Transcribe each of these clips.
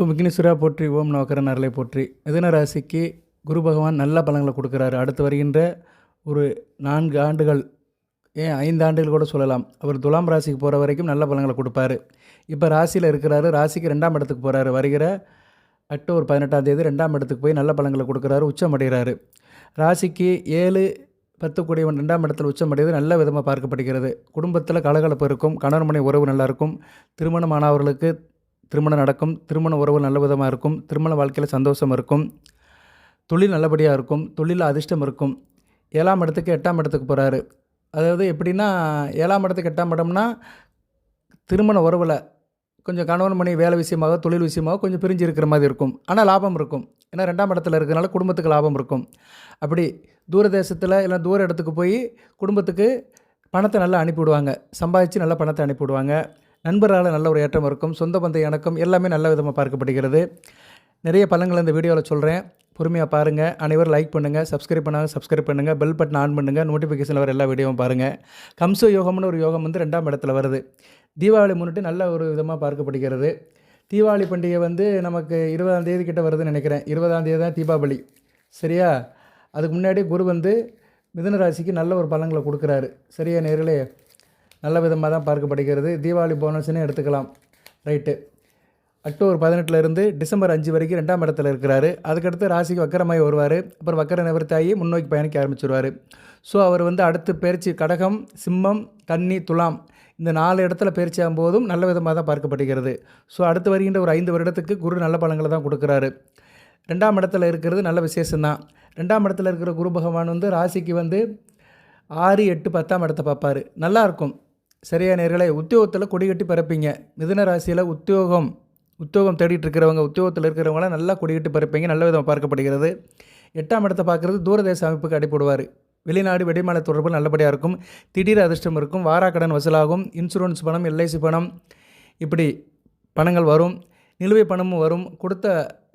விக்னேஸ்வரா போற்றி ஓம் நவக்கரன் அருளை போற்றி. மிதன ராசிக்கு குரு பகவான் நல்ல பலங்களை கொடுக்குறாரு. அடுத்து வருகின்ற ஒரு நான்கு ஆண்டுகள் ஏன் ஐந்து ஆண்டுகள் கூட சொல்லலாம். அவர் துலாம் ராசிக்கு போகிற வரைக்கும் நல்ல பலங்களை கொடுப்பாரு. இப்போ ராசியில் இருக்கிறாரு. ராசிக்கு ரெண்டாம் இடத்துக்கு போகிறாரு வருகிற அக்டோபர் பதினெட்டாம் தேதி ரெண்டாம் இடத்துக்கு போய் நல்ல பலங்களை கொடுக்குறாரு. உச்சம் அடைகிறாரு. ராசிக்கு ஏழு பத்து கூடியவன் ரெண்டாம் இடத்தில் உச்சம் அடைவது நல்ல விதமாக பார்க்கப்படுகிறது. குடும்பத்தில் கலகலப்பு இருக்கும். கணவன் மனை உறவு நல்லாயிருக்கும் திருமணமானவர்களுக்கு திருமணம் நடக்கும் திருமண உறவு நல்ல விதமாக இருக்கும் திருமண வாழ்க்கையில் சந்தோஷம் இருக்கும் தொழில் நல்லபடியாக இருக்கும் தொழிலில் அதிர்ஷ்டம் இருக்கும். ஏழாம் இடத்துக்கு எட்டாம் இடத்துக்கு போகிறாரு அதாவது எப்படின்னா ஏழாம் இடத்துக்கு எட்டாம் இடம்னா திருமண உறவில் கொஞ்சம் கணவன் மணி வேலை விஷயமாக தொழில் விஷயமாக கொஞ்சம் பிரிஞ்சு இருக்கிற மாதிரி இருக்கும். ஆனால் லாபம் இருக்கும். ஏன்னா ரெண்டாம் இடத்துல இருக்கிறனால குடும்பத்துக்கு லாபம் இருக்கும். அப்படி தூர தேசத்தில் இல்லை தூர இடத்துக்கு போய் குடும்பத்துக்கு பணத்தை நல்லா அனுப்பிவிடுவாங்க. சம்பாதிச்சு நல்லா பணத்தை அனுப்பிவிடுவாங்க. நண்பரால் நல்ல ஒரு ஏற்றம் இருக்கும். சொந்த பந்த இணக்கம் எல்லாமே நல்ல விதமாக பார்க்கப்படுகிறது. நிறைய பலங்கள் இந்த வீடியோவில் சொல்கிறேன் பொறுமையாக பாருங்கள் அனைவரும் லைக் பண்ணுங்கள் சப்ஸ்கிரைப் பண்ணாங்க. சப்ஸ்கிரைப் பண்ணுங்கள் பெல் பட்டன் ஆன் பண்ணுங்கள் நோட்டிஃபிகேஷன் வர எல்லா வீடியோவும் பாருங்கள் கம்ச யோகம்னு ஒரு யோகம் வந்து ரெண்டாம் இடத்துல வருது. தீபாவளி முன்னிட்டு நல்ல ஒரு விதமாக பார்க்கப்படுகிறது. தீபாவளி பண்டிகை வந்து நமக்கு இருபதாம் தேதி கிட்ட வருதுன்னு நினைக்கிறேன். இருபதாம் தேதி தான் தீபாவளி. சரியா? அதுக்கு முன்னாடி குரு வந்து மிதன ராசிக்கு நல்ல ஒரு பலங்களை கொடுக்குறாரு. சரியா நேர்களே? நல்ல விதமாக தான் பார்க்கப்படுகிறது தீபாவளி போனஸ்னே எடுத்துக்கலாம். ரைட்டு அக்டோபர் பதினெட்டுலேருந்து டிசம்பர் அஞ்சு வரைக்கும் ரெண்டாம் இடத்துல இருக்கிறாரு. அதுக்கடுத்து ராசிக்கு வக்கரமாகி வருவார். அப்புறம் வக்கர நிவர்த்தியாகி முன்னோக்கி பயணிக்க ஆரம்பிச்சிருவார். ஸோ அவர் வந்து அடுத்து பயிற்சி கடகம் சிம்மம் கன்னி துலாம் இந்த நாலு இடத்துல பயிற்சி ஆகும்போதும் நல்ல விதமாக தான் பார்க்கப்படுகிறது. ஸோ அடுத்து வருகின்ற ஒரு ஐந்து வருடத்துக்கு குரு நல்ல பலங்களை தான் கொடுக்குறாரு. ரெண்டாம் இடத்துல இருக்கிறது நல்ல விசேஷம்தான் ரெண்டாம் இடத்துல இருக்கிற குரு பகவான் வந்து ராசிக்கு வந்து ஆறு எட்டு பத்தாம் இடத்த பார்ப்பார். நல்லாயிருக்கும் சரியா நேர்களை உத்தியோகத்தில் கொடி கட்டி பறப்பீங்க. மிதுன ராசியில் உத்தியோகம் உத்தியோகம் தேடிட்டு இருக்கிறவங்க உத்தியோகத்தில் இருக்கிறவங்களாம் நல்லா கொடி கட்டி நல்ல விதமாக பார்க்கப்படுகிறது. எட்டாம் இடத்தை பார்க்குறது தூரதேச அமைப்புக்கு அடிப்படுவார் வெளிநாடு வெடிமலை தொடர்பு நல்லபடியாக இருக்கும். திடீர் அதிர்ஷ்டம் இருக்கும். வாராக்கடன் வசூலாகும். இன்சூரன்ஸ் பணம் எல்ஐசி பணம் இப்படி பணங்கள் வரும். நிலுவை பணமும் வரும். கொடுத்த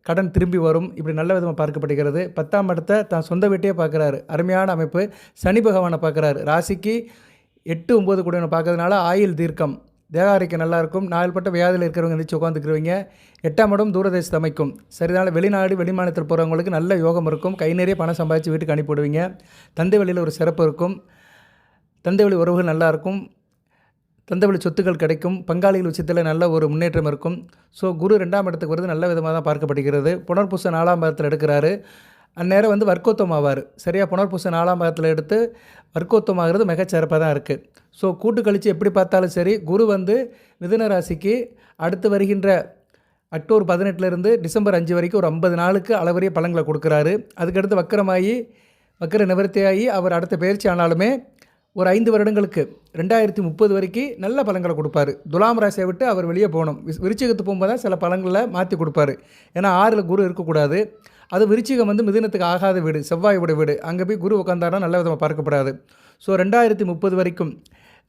கடன் திரும்பி வரும். இப்படி நல்ல விதமாக பார்க்கப்படுகிறது. பத்தாம் இடத்தை தான் சொந்த வீட்டையே பார்க்குறாரு. அருமையான அமைப்பு. சனி பகவானை பார்க்குறாரு. ராசிக்கு எட்டு ஒம்பது கூட பார்க்கறதுனால ஆயுள் தீர்க்கம். தேகாரிக்க நல்லாயிருக்கும் நாள்பட்ட வியாதியில் இருக்கிறவங்க எந்திரிச்சு உட்காந்துக்கிறவங்க எட்டாம் இடம் தூரதேசத்தை அமைக்கும். சரிதான வெளிநாடு வெளிமாநிலத்தில் போகிறவங்களுக்கு நல்ல யோகம் இருக்கும். கை நிறைய பணம் சம்பாதிச்சு வீட்டுக்கு அனுப்பிவிடுவீங்க. தந்தை வழியில் ஒரு சிறப்பு இருக்கும். தந்தை வழி உறவுகள் நல்லாயிருக்கும் தந்தை வழி சொத்துக்கள் கிடைக்கும். பங்காளிகள் விஷயத்தில் நல்ல ஒரு முன்னேற்றம் இருக்கும். ஸோ குரு ரெண்டாம் இடத்துக்கு வருது நல்ல விதமாக தான் பார்க்கப்படுகிறது. புனர்பூச நாலாம் இடத்தில் எடுக்கிறாரு. அந்நேரம் வந்து வர்க்கோத்தம் ஆவார் சரியாக புனர்பூச நாலாம் பாகத்தில் எடுத்து வர்க்கோத்தம் ஆகிறது மிகச்சிறப்பாக தான் இருக்குது ஸோ கூட்டு கழித்து எப்படி பார்த்தாலும் சரி குரு வந்து மிதுன ராசிக்கு அடுத்து வருகின்ற அக்டோபர் பதினெட்டுலேருந்து டிசம்பர் அஞ்சு வரைக்கும் ஒரு ஐம்பது நாளுக்கு அளவரிய பழங்களை கொடுக்குறாரு. அதுக்கடுத்து வக்கரமாகி வக்கர நிவர்த்தியாகி அவர் அடுத்த பயிற்சி ஆனாலுமே ஒரு ஐந்து வருடங்களுக்கு ரெண்டாயிரத்தி முப்பது வரைக்கும் நல்ல பழங்களை கொடுப்பாரு. துலாம் ராசியை விட்டு அவர் வெளியே போகணும். விஸ்- போகும்போது தான் சில பழங்களை மாற்றி கொடுப்பாரு. ஏன்னா ஆறில் குரு இருக்கக்கூடாது. அது விருச்சிகம் வந்து மிதுனத்துக்கு ஆகாத வீடு செவ்வாயோட வீடு. அங்கே போய் குரு உட்காந்தாரா நல்ல விதமாக பார்க்கப்படாது. ஸோ ரெண்டாயிரத்தி முப்பது வரைக்கும்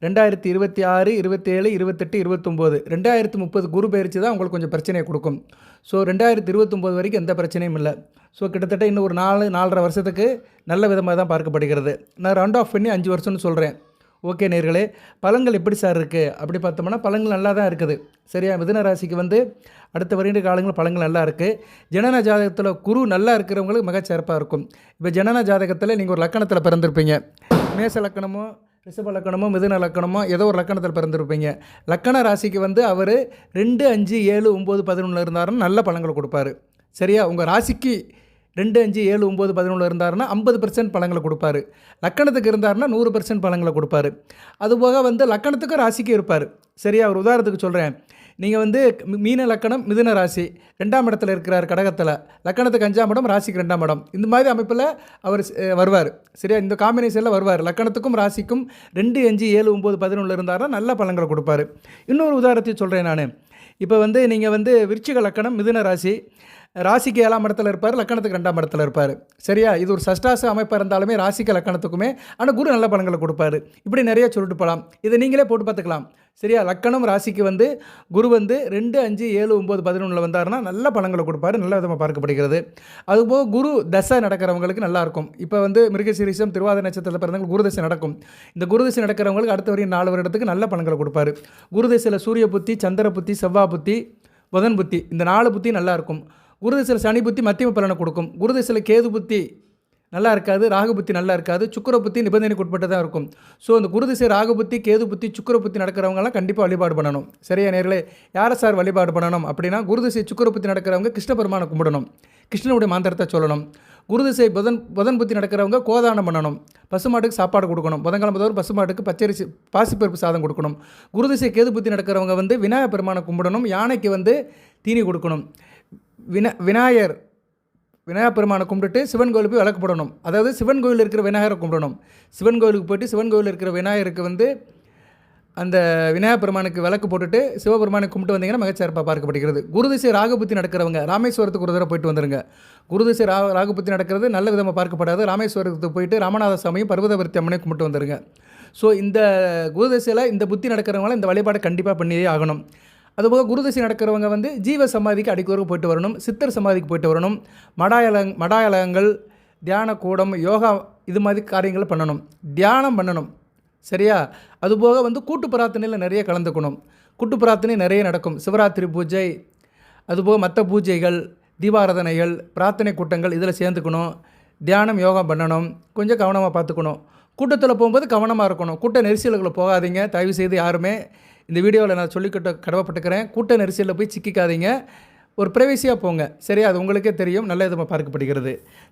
ரெண்டாயிரத்தி இருபத்தி ஆறு இருபத்தேழு இருபத்தெட்டு இருபத்தொம்போது ரெண்டாயிரத்தி முப்பது குரு பயிற்சி தான் உங்களுக்கு கொஞ்சம் பிரச்சனையை கொடுக்கும். ஸோ ரெண்டாயிரத்தி இருபத்தொம்போது வரைக்கும் எந்த பிரச்சனையும் இல்லை. ஸோ கிட்டத்தட்ட இன்னும் ஒரு நாலு நாலரை வருஷத்துக்கு நல்ல விதமாக தான் பார்க்கப்படுகிறது. நான் ரவுண்ட் ஆஃப் பண்ணி அஞ்சு வருஷம்னு சொல்கிறேன் ஓகே நேர்களே பழங்கள் எப்படி சார் இருக்குது அப்படி பார்த்தோம்னா பழங்கள் நல்லா தான் இருக்குது. சரியா? மிதுன ராசிக்கு வந்து அடுத்த வருகின்ற காலங்களில் பழங்கள் நல்லா இருக்குது ஜனன ஜாதகத்தில் குரு நல்லா இருக்கிறவங்களுக்கு மிக சிறப்பாக இருக்கும். இப்போ ஜனன ஜாதகத்தில் நீங்கள் ஒரு லக்கணத்தில் பிறந்திருப்பீங்க. மேச லக்கணமோ ரிஷப லக்கணமோ மிதுன லக்கணமோ ஏதோ ஒரு லக்கணத்தில் பிறந்திருப்பீங்க. லக்கண ராசிக்கு வந்து அவர் ரெண்டு அஞ்சு ஏழு ஒம்பது பதினொன்று இருந்தாருன்னு நல்ல பழங்கள் கொடுப்பாரு. சரியா? உங்கள் ராசிக்கு ரெண்டு அஞ்சு ஏழு ஒம்பது பதினொன்று இருந்தாருன்னா ஐம்பது பர்சன்ட் பழங்களை கொடுப்பாரு. லக்கணத்துக்கு இருந்தாருன்னா நூறு பர்சன்ட் பழங்களை கொடுப்பாரு. அதுபோக வந்து லக்கணத்துக்கும் ராசிக்கும் இருப்பார். சரியா ஒரு உதாரணத்துக்கு சொல்கிறேன் நீங்கள் வந்து மீன லக்கணம் மிதுன ராசி. ரெண்டாம் இடத்துல இருக்கிறார் கடகத்தில். லக்கணத்துக்கு அஞ்சாம் இடம் ராசிக்கு ரெண்டாம் இடம். இந்த மாதிரி அமைப்பில் அவர் வருவார். சரியா இந்த காம்பினேஷனில் வருவார். லக்கணத்துக்கும் ராசிக்கும் ரெண்டு அஞ்சு ஏழு ஒம்பது பதினொன்று இருந்தாருன்னா நல்ல பழங்களை கொடுப்பாரு. இன்னொரு உதாரணத்தை சொல்கிறேன் நான். இப்போ வந்து நீங்கள் வந்து விருச்சிக லக்கணம் மிதுன ராசி. ராசிக்கு ஏழாம் இடத்துல இருப்பார் லக்கணத்துக்கு ரெண்டாம் இடத்துல இருப்பார். சரியா? இது ஒரு சஷ்டாச அமைப்பாக இருந்தாலுமே ராசிக்கு லக்கணத்துக்குமே ஆனால் குரு நல்ல பலன்களை கொடுப்பாரு. இப்படி நிறைய சொல்லிட்டு போகலாம் இதை நீங்களே போட்டு பார்த்துக்கலாம். சரியா? லக்கணம் ராசிக்கு வந்து குரு வந்து ரெண்டு அஞ்சு ஏழு ஒம்பது பதினொன்றில் வந்தாருன்னா நல்ல பலன்களை கொடுப்பாரு நல்ல விதமாக பார்க்கப்படுகிறது. அதுபோக குரு தசை நடக்கிறவங்களுக்கு நல்லாயிருக்கும் இப்போ வந்து மிருகசீரிசம் திருவாதிரை நட்சத்திரத்தில் பிறந்தவங்க குரு தசை நடக்கும். இந்த குரு தசை நடக்கிறவங்களுக்கு அடுத்த வரையும் நாலு வருடத்துக்கு நல்ல பலன்களை கொடுப்பாரு. குரு தசையில் சூரிய புத்தி சந்திர புத்தி செவ்வா புத்தி புதன் புத்தி இந்த நாலு புத்தி நல்லாயிருக்கும் குரு திசையில் சனி புத்தி மத்தியம பலனை கொடுக்கும். குரு திசையில் கேது புத்தி நல்லா இருக்காது ராகு புத்தி நல்லா இருக்காது சுக்கர புத்தி நிபந்தனைக்கு தான் இருக்கும். ஸோ அந்த குரு திசை ராகு புத்தி கேது புத்தி சுக்கர புத்தி நடக்கிறவங்கலாம் கண்டிப்பாக வழிபாடு பண்ணணும். சரியா நேர்களே? யாரை சார் வழிபாடு பண்ணணும் அப்படின்னா குரு திசை புத்தி நடக்கிறவங்க கிருஷ்ண பெருமானை கும்பிடணும். கிருஷ்ணனுடைய மாந்திரத்தை சொல்லணும். குருதிசை புதன் புதன் புத்தி நடக்கிறவங்க கோதானம் பண்ணணும். பசுமாட்டுக்கு சாப்பாடு கொடுக்கணும். புதன்கிழமை தோறும் பசுமாட்டுக்கு பச்சரிசி பாசிப்பருப்பு சாதம் கொடுக்கணும். குருதிசை கேது புத்தி நடக்கிறவங்க வந்து விநாயகர் பெருமானை கும்பிடணும். யானைக்கு வந்து தீனி கொடுக்கணும். வின விநாயகர் விநாயகர் பெருமானை கும்பிட்டுட்டு சிவன் கோயிலுக்கு போய் விளக்கு போடணும் அதாவது சிவன் கோயில் இருக்கிற விநாயகரை கும்பிடணும். சிவன் கோயிலுக்கு போயிட்டு சிவன் கோயில் இருக்கிற விநாயகருக்கு வந்து அந்த விநாயகர் பெருமானுக்கு விளக்கு போட்டுட்டு சிவபெருமானை கும்பிட்டு வந்தீங்கன்னா மிகச்சிறப்பாக பார்க்கப்படுகிறது. குருதிசை ராகுபுத்தி நடக்கிறவங்க ராமேஸ்வரத்துக்கு ஒரு தடவை போயிட்டு வந்துருங்க. குருதிசை ரா ராகுபுத்தி நடக்கிறது நல்ல விதமாக பார்க்கப்படாது. ராமேஸ்வரத்துக்கு போயிட்டு ராமநாத சாமியும் பர்வதவர்த்தி அம்மனையும் கும்பிட்டு வந்துருங்க. ஸோ இந்த குருதிசையில் இந்த புத்தி நடக்கிறவங்களாம் இந்த வழிபாடை கண்டிப்பாக பண்ணியே ஆகணும். அதுபோக குருதசி நடக்கிறவங்க வந்து ஜீவ சமாதிக்கு அடிக்கோருக்கு போயிட்டு வரணும் சித்தர் சமாதிக்கு போயிட்டு வரணும் மடாயலங் மடாயலகங்கள் தியான கூடம் யோகா இது மாதிரி காரியங்களை பண்ணணும். தியானம் பண்ணணும். சரியா? அதுபோக வந்து கூட்டு பிரார்த்தனையில் நிறைய கலந்துக்கணும். கூட்டு பிரார்த்தனை நிறைய நடக்கும். சிவராத்திரி பூஜை அதுபோக மற்ற பூஜைகள் தீபாராதனைகள் பிரார்த்தனை கூட்டங்கள் இதில் சேர்ந்துக்கணும். தியானம் யோகா பண்ணணும். கொஞ்சம் கவனமாக பார்த்துக்கணும். கூட்டத்தில் போகும்போது கவனமாக இருக்கணும். கூட்ட நெரிசல்களை போகாதீங்க. தயவு செய்து யாருமே இந்த வீடியோவில் நான் சொல்லிக்கிட்ட கடமைப்பட்டுக்கிறேன் கூட்ட நெரிசலில் போய் சிக்கிக்காதீங்க. ஒரு பிரைவசியாக போங்க. சரி அது உங்களுக்கே தெரியும். நல்ல விதமாக பார்க்கப்படுகிறது.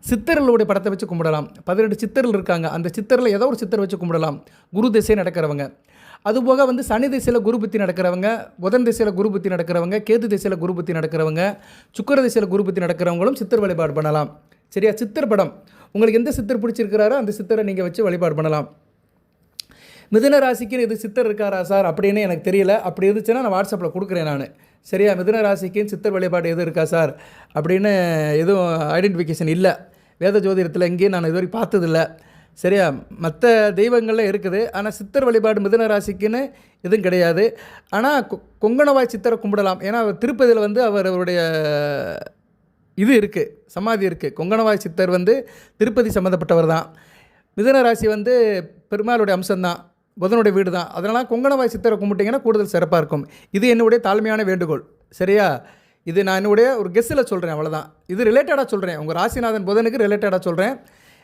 சித்தர்களுடைய படத்தை வச்சு கும்பிடலாம். பதினெட்டு சித்தர்கள் இருக்காங்க. அந்த சித்தரில் ஏதோ ஒரு சித்தர் வச்சு கும்பிடலாம். குரு திசை நடக்கிறவங்க. அதுபோக வந்து சனி திசையில் குரு புத்தி நடக்கிறவங்க புதன் திசையில் குரு புத்தி நடக்கிறவங்க கேது திசையில் குரு புத்தி நடக்கிறவங்க சுக்கர திசையில் குரு புத்தி நடக்கிறவங்களும் சித்தர் வழிபாடு பண்ணலாம். சரியா? சித்தர் படம். உங்களுக்கு எந்த சித்தர் பிடிச்சிருக்கிறாரோ அந்த சித்தரை நீங்கள் வச்சு வழிபாடு பண்ணலாம். மிதுன ராசிக்கு இது சித்தர் இருக்காரா சார் அப்படின்னு எனக்கு தெரியல. அப்படி இருந்துச்சுன்னா நான் வாட்ஸ்அப்பில் கொடுக்குறேன் நான். சரியா? மிதுன ராசிக்கு சித்தர் வழிபாடு எதுவும் இருக்கா சார்? அப்படின்னு எதுவும் ஐடென்டிஃபிகேஷன் இல்லை. வேத ஜோதிடத்தில் எங்கேயும் நான் இது வரைக்கும் பார்த்ததில்ல. சரியா? மற்ற தெய்வங்களில் இருக்குது. ஆனால் சித்தர் வழிபாடு மிதுன ராசிக்குன்னு எதுவும் கிடையாது. ஆனால் கொ- கொங்கணவாய் சித்தரை கும்பிடலாம். ஏன்னா அவர் திருப்பதியில் வந்து அவர் அவருடைய இது இருக்குது சமாதி இருக்குது கொங்கணவாய் சித்தர் வந்து திருப்பதி சம்மந்தப்பட்டவர் தான். மிதுன ராசி வந்து பெருமாளுடைய அம்சம்தான். புதனுடைய வீடு தான். அதனால் கொங்கணவாய் சித்தரை கும்பிட்டிங்கன்னா கூடுதல் சிறப்பாக இருக்கும். இது என்னுடைய தாழ்மையான வேண்டுகோள். சரியா? இது நான் என்னுடைய ஒரு கெஸ்ஸில் சொல்கிறேன் அவ்வளோதான் இது ரிலேட்டடாக சொல்கிறேன் உங்கள் ராசிநாதன் புதனுக்கு ரிலேட்டடாக சொல்கிறேன்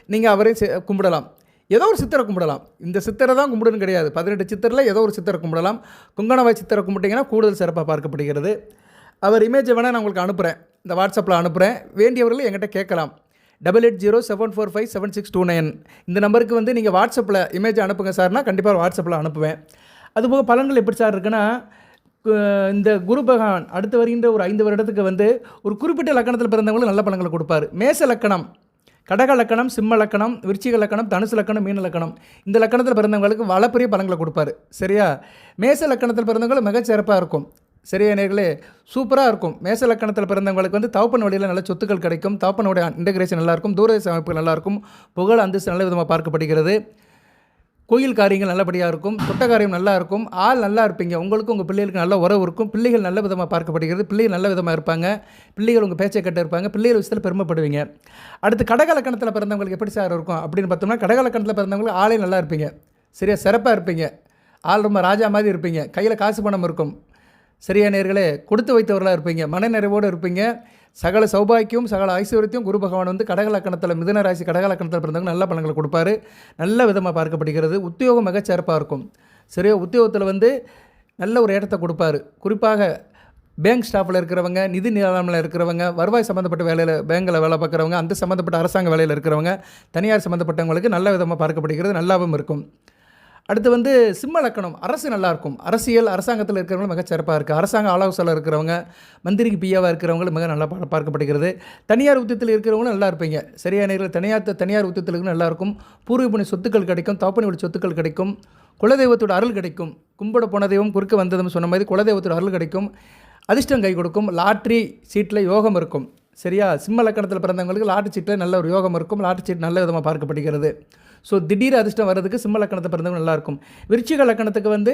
நீங்கள் அவரையும் கும்பிடலாம். ஏதோ ஒரு சித்தரை கும்பிடலாம். இந்த சித்தரை தான் கும்பிடுன்னு கிடையாது. பதினெட்டு சித்தரில் ஏதோ ஒரு சித்தரை கும்பிடலாம். கொங்கணவாய் சித்தரை கும்பிட்டிங்கன்னா கூடுதல் சிறப்பாக பார்க்கப்படுகிறது. அவர் இமேஜை வேணால் நான் உங்களுக்கு அனுப்புகிறேன் இந்த வாட்ஸ்அப்பில் அனுப்புகிறேன் வேண்டியவர்கள் என்கிட்ட கேட்கலாம். Double eight zero seven four five seven six two nine இந்த நம்பருக்கு வந்து நீங்கள் வாட்ஸ்அப்பில் இமேஜ் அனுப்புங்க சார்னால் கண்டிப்பாக வாட்ஸ்அப்பில் அனுப்புவேன். அதுபோக பலன்கள் எப்படி சார் இருக்குன்னா கு- இந்த குரு பகவான் அடுத்து வருகின்ற ஒரு ஐந்து வருடத்துக்கு வந்து ஒரு குறிப்பிட்ட லக்கணத்தில் பிறந்தவங்களுக்கு நல்ல பலன்களை கொடுப்பாரு. மேச லக்கணம் கடக லக்கணம் சிம்ம லக்கணம் விருச்சிக லக்கணம் தனுசு லக்கணம் மீன லக்கணம் இந்த லக்கணத்தில் பிறந்தவங்களுக்கு வளப்பெரிய பலன்களை கொடுப்பாரு. சரியா? மேச லக்கணத்தில் பிறந்தவங்களுக்கு மிகச்சிறப்பாக இருக்கும். சரியா நேர்களே? சூப்பராக இருக்கும். மேச லக்கணத்தில் பிறந்தவங்களுக்கு வந்து தவப்பன் வழியில் நல்ல சொத்துக்கள் கிடைக்கும். தவப்பனுடைய இன்டகிரேஷன் நல்லாயிருக்கும். தூரதேச அமைப்பு நல்லாயிருக்கும். புகழ் அந்தஸ்து நல்ல விதமாக பார்க்கப்படுகிறது. கோயில் காரியங்கள் நல்லபடியாக இருக்கும். தொட்ட காரியம் நல்லா இருக்கும். ஆள் நல்லா இருப்பீங்க. உங்களுக்கும் உங்கள் பிள்ளைகளுக்கு நல்ல உறவு இருக்கும். பிள்ளைகள் நல்ல விதமாக பார்க்கப்படுகிறது. பிள்ளைகள் நல்ல விதமாக இருப்பாங்க. பிள்ளைகள் உங்கள் பேச்சை கட்ட இருப்பாங்க. பிள்ளைகள் விஷயத்தில் பெருமைப்படுவீங்க. அடுத்து கடகலக்கணத்தில் பிறந்தவங்களுக்கு எப்படி சார் இருக்கும்? அப்படின்னு பார்த்தோம்னா கடகலக்கணத்தில் பிறந்தவங்களுக்கு ஆளே நல்லா இருப்பீங்க. சரியா? சிறப்பாக இருப்பீங்க. ஆள் ரொம்ப ராஜா மாதிரி இருப்பீங்க. கையில் காசு பணம் இருக்கும். சரியா நேர்களே கொடுத்து வைத்தவர்களாக இருப்பீங்க மனநிறைவோடு இருப்பீங்க. சகல சௌபாக்கியம் சகல ஐஸ்வர்யத்தையும் குரு பகவான் வந்து கடகலக்கணத்தில் மிதுன ராசி கடகலக்கணத்தில் பிறந்தவங்க நல்ல பலன்களை கொடுப்பாரு. நல்ல விதமாக பார்க்கப்படுகிறது. உத்தியோகம் மிகச்சிறப்பாக இருக்கும். சரியா உத்தியோகத்தில் வந்து நல்ல ஒரு ஏற்றத்தை கொடுப்பாரு. குறிப்பாக பேங்க் ஸ்டாஃபில் இருக்கிறவங்க நிதி நிலைமையில் இருக்கிறவங்க வருவாய் சம்மந்தப்பட்ட வேலையில் பேங்கில் வேலை பார்க்குறவங்க அந்த சம்மந்தப்பட்ட அரசாங்க வேலையில் இருக்கிறவங்க தனியார் சம்மந்தப்பட்டவங்களுக்கு நல்ல விதமாக பார்க்கப்படுகிறது நல்லாவும் இருக்கும். அடுத்து வந்து சிம்ம லக்கணம் அரசு நல்லா இருக்கும் அரசியல் அரசாங்கத்தில் இருக்கிறவங்க மிக சிறப்பாக இருக்குது அரசாங்க ஆலோசனை இருக்கிறவங்க மந்திரிக்கு பியாவாக இருக்கிறவங்களும் மிக நல்லா பார்க்கப்படுகிறது. தனியார் உத்தியத்தில் இருக்கிறவங்களும் நல்லா இருப்பீங்க. சரியான நேரில் தனியார் தனியார் உத்தியத்தில் நல்லா இருக்கும். பூர்வீக சொத்துக்கள் கிடைக்கும் தோப்பனோட சொத்துக்கள் கிடைக்கும். குலதெய்வத்தோட அருள் கிடைக்கும். கும்பிட போன தெய்வம் குறுக்க வந்ததும் சொன்ன மாதிரி குலதெய்வத்தோட அருள் கிடைக்கும். அதிர்ஷ்டம் கை கொடுக்கும். லாட்ரி சீட்டில் யோகம் இருக்கும். சரியா? சிம்ம லக்கணத்தில் பிறந்தவங்களுக்கு லாட்ரி சீட்டில் நல்ல ஒரு யோகம் இருக்கும். லாட்ரி சீட் நல்ல விதமாக பார்க்கப்படுகிறது. ஸோ திடீர் அதிர்ஷ்டம் வர்றதுக்கு சிம்ம லக்கணத்தை பிறந்தவங்க நல்லாயிருக்கும். விருச்சிக லக்கணத்துக்கு வந்து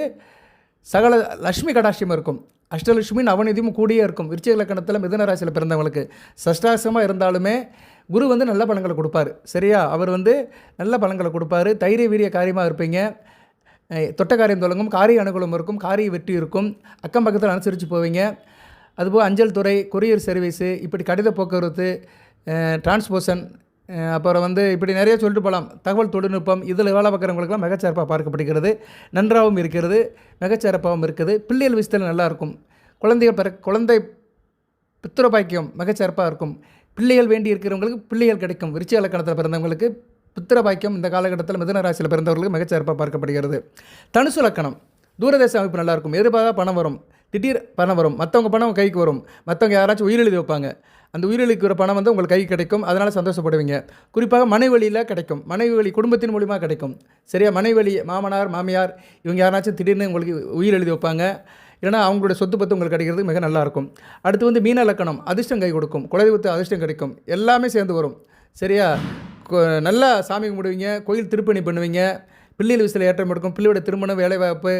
சகல லக்ஷ்மி கடாட்சியம் இருக்கும். அஷ்டலட்சுமின்னு நவநிதியும் கூடியே இருக்கும். விருச்சிக லக்கணத்தில் மிதுன ராசியில் பிறந்தவங்களுக்கு சஷ்டாசமாக இருந்தாலுமே குரு வந்து நல்ல பலன்களை கொடுப்பாரு. சரியா? அவர் வந்து நல்ல பலன்களை கொடுப்பாரு. தைரிய வீரிய காரியமாக இருப்பீங்க. தொட்ட காரியம் தொடங்கும். காரிய அனுகூலம் இருக்கும். காரிய வெற்றி இருக்கும். அக்கம் பக்கத்தில் அனுசரித்து போவீங்க. அதுபோக அஞ்சல் துறை கொரியர் சர்வீஸு இப்படி கடித போக்குவரத்து டிரான்ஸ்போர்ஷன் அப்புறம் வந்து இப்படி நிறைய சொல்லிட்டு போகலாம் தகவல் தொழில்நுட்பம் இதில் வேலை பார்க்குறவங்களுக்குலாம் மிகச்சிறப்பாக பார்க்கப்படுகிறது. நன்றாகவும் இருக்கிறது மிகச்சிறப்பாகவும் இருக்குது. பிள்ளைகள் விஷயத்தில் நல்லாயிருக்கும் குழந்தைகள் பிற குழந்தை பித்திர பாக்கியம் மிகச்சிறப்பாக இருக்கும். பிள்ளைகள் வேண்டி இருக்கிறவங்களுக்கு பிள்ளைகள் கிடைக்கும். விருச்சி இலக்கணத்தில் பிறந்தவங்களுக்கு புத்திர பாக்கியம் இந்த காலகட்டத்தில் மிதன ராசியில் பிறந்தவர்களுக்கு மிகச்சிறப்பாக பார்க்கப்படுகிறது. தனுசு லக்கணம் தூரதேச அமைப்பு நல்லாயிருக்கும் எதிர்பார்த்தா பணம் வரும். திடீர் பணம் வரும். மற்றவங்க பணம் கைக்கு வரும். மற்றவங்க யாராச்சும் உயிரெழுதி வைப்பாங்க. அந்த உயிரிழக்கிற பணம் வந்து உங்களுக்கு கைக்கு கிடைக்கும். அதனால் சந்தோஷப்படுவீங்க. குறிப்பாக மனைவழியில் கிடைக்கும். மனைவி குடும்பத்தின் மூலிமா கிடைக்கும். சரியா? மனைவழி மாமனார் மாமியார் இவங்க யாராச்சும் திடீர்னு உங்களுக்கு உயிர் எழுதி வைப்பாங்க. இல்லைனா அவங்களுடைய சொத்து பத்து உங்களுக்கு கிடைக்கிறது மிக நல்லாயிருக்கும் அடுத்து வந்து மீன லக்கணம் அதிர்ஷ்டம் கை கொடுக்கும். குலதெய்வத்து அதிர்ஷ்டம் கிடைக்கும். எல்லாமே சேர்ந்து வரும். சரியா? நல்லா சாமி கும்பிடுவீங்க. கோயில் திருப்பணி பண்ணுவீங்க. பிள்ளைகள் விஷயத்தில் ஏற்றம் எடுக்கும். பிள்ளையோட திருமணம் வேலைவாய்ப்பு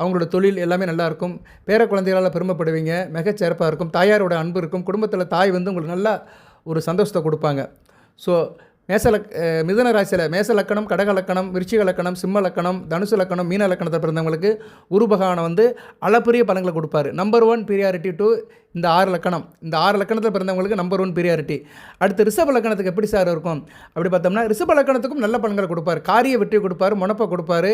அவங்களோட தொழில் எல்லாமே நல்லாயிருக்கும். பேர குழந்தைகளால் பெருமைப்படுவீங்க. மிகச் சிறப்பாக இருக்கும். தாயாரோட அன்பு இருக்கும். குடும்பத்தில் தாய் வந்து உங்களுக்கு நல்லா ஒரு சந்தோஷத்தை கொடுப்பாங்க. ஸோ மேச லக் ராசியில் மேச லக்கணம் கடக லக்கணம் விருச்சிக லக்கணம் சிம்ம லக்கணம் தனுசு லக்கணம் மீன லக்கணத்தை பிறந்தவங்களுக்கு குரு பகவானை வந்து அளப்பரிய பலன்களை கொடுப்பாரு. நம்பர் ஒன் பிரியாரிட்டி டு இந்த ஆறு லக்கணம். இந்த ஆறு லக்கணத்தில் பிறந்தவங்களுக்கு நம்பர் ஒன் பிரியாரிட்டி அடுத்து ரிஷப லக்கணத்துக்கு எப்படி சார் இருக்கும்? அப்படி பார்த்தோம்னா ரிஷப லக்கணத்துக்கும் நல்ல பலன்களை கொடுப்பாரு. காரிய வெற்றி கொடுப்பாரு முனப்பை கொடுப்பாரு